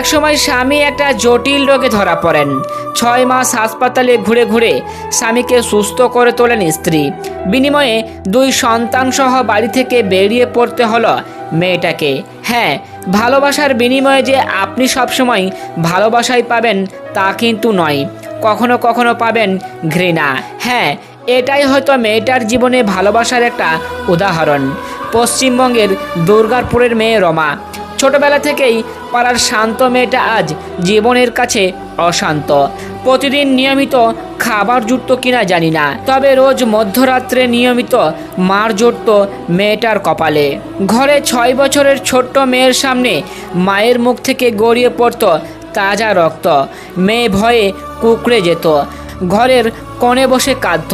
একসময় স্বামী একটা জটিল রোগে ধরা পড়েন। ছয় মাস হাসপাতালে ঘুরে ঘুরে স্বামীকে সুস্থ করে তোলেন স্ত্রী। বিনিময়ে দুই সন্তান সহ বাড়ি থেকে বেরিয়ে পড়তে হলো মেয়েটাকে। হ্যাঁ ভালোবাসার বিনিময়ে যে আপনি সবসময় ভালোবাসাই পাবেন তা কিন্তু নয়। কখনো কখনো পাবেন ঘৃণা। হ্যাঁ এটাই হয়তো মেয়েটার জীবনে ভালোবাসার একটা উদাহরণ। পশ্চিমবঙ্গের দুর্গাপুরের মেয়ে রমা। ছোটবেলা থেকেই পাড়ার শান্ত মেয়েটা আজ জীবনের কাছে অশান্ত। প্রতিদিন নিয়মিত খাবার জুটত কিনা জানি না, তবে রোজ মধ্যরাত্রে নিয়মিত মার জুটত মেয়েটার কপালে। ঘরে ছয় বছরের ছোট্ট মেয়ের সামনে মায়ের মুখ থেকে গড়িয়ে পড়ত তাজা রক্ত। মেয়ে ভয়ে কুকড়ে যেত। ঘরের কোণে বসে কাঁদত।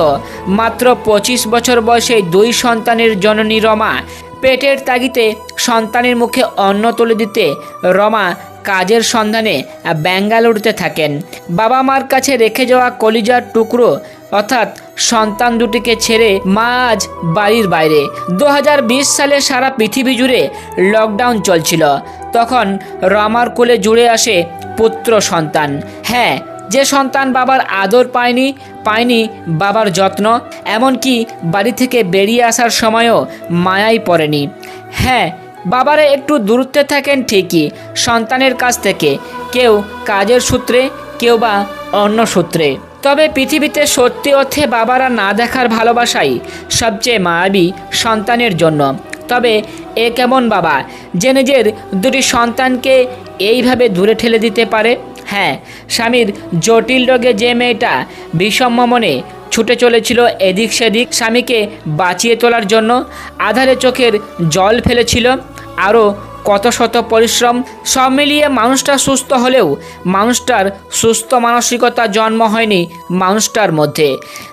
মাত্র পঁচিশ বছর বয়সে দুই সন্তানের জননী রমা পেটের তাগিতে সন্তানের মুখে অন্ন তুলে দিতে রমা কাজের সন্ধানে ব্যাঙ্গালুরুতে থাকেন। বাবা মার কাছে রেখে যাওয়া কলিজার টুকরো, অর্থাৎ সন্তান দুটিকে ছেড়ে মা আজ বাড়ির বাইরে। দু হাজার বিশ সালে সারা পৃথিবী জুড়ে লকডাউন চলছিল। তখন রমার কোলে জুড়ে আসে পুত্র সন্তান। হ্যাঁ যে সন্তান বাবার আদর পায়নি পায়নি বাবার যত্ন, এমনকি বাড়ি থেকে বেরিয়ে আসার সময়ও মায়াই পড়েনি। হ্যাঁ বাবারা একটু দূরত্বে থাকেন ঠিকই, সন্তানের কাছ থেকে, কেউ কাজের সূত্রে, কেউ বা অন্য সূত্রে। তবে পৃথিবীতে সত্যি অর্থে বাবারা না দেখার ভালোবাসাই সবচেয়ে মায়াবী সন্তানের জন্য। তবে এ কেমন বাবা, যে নিজের দুটি সন্তানকে এইভাবে দূরে ঠেলে দিতে পারে? হ্যাঁ স্বামীর জটিল রোগে যে মেয়েটা বিষম্য মনে ছুটে চলেছিল এদিক সেদিক স্বামীকে বাঁচিয়ে তোলার জন্য আধারে চোখের জল ফেলেছিল। আরও কত শত পরিশ্রম, সব মিলিয়ে মানুষটা সুস্থ হলেও মানুষটার সুস্থ মানসিকতা জন্ম হয়নি মানুষটার মধ্যে।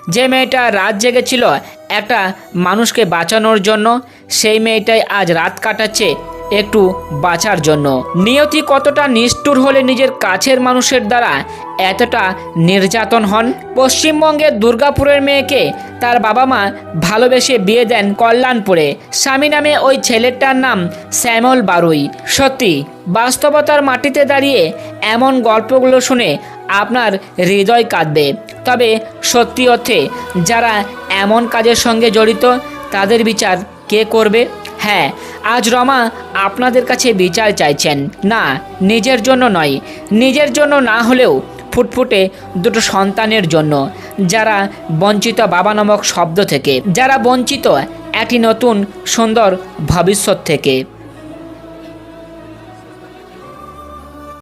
যে মেয়েটা রাত জেগেছিল একটা মানুষকে বাঁচানোর জন্য, সেই মেয়েটাই আজ রাত কাটাচ্ছে একটু বাঁচার জন্য। নিয়তি কতটা নিষ্ঠুর হলে নিজের কাছের মানুষের দ্বারা এতটা নির্যাতন হন? পশ্চিমবঙ্গের দুর্গাপুরের মেয়েকে তার বাবা মা ভালোবেসে বিয়ে দেন কল্যাণপুরে। স্বামী নামে ওই ছেলেটার নাম শ্যামল বারুই। সত্যি, বাস্তবতার মাটিতে দাঁড়িয়ে এমন গল্পগুলো শুনে আপনার হৃদয় কাঁদবে। তবে সত্যি অর্থে যারা এমন কাজের সঙ্গে জড়িত, তাদের বিচার কে করবে? হ্যাঁ আজ রমা আপনাদের কাছে বিচার চাইছেন। না, নিজের জন্য নয়। নিজের জন্য না হলেও ফুটফুটে দুটো সন্তানের জন্য, যারা বঞ্চিত বাবা নামক শব্দ থেকে, যারা বঞ্চিত একটি নতুন সুন্দর ভবিষ্যৎ থেকে।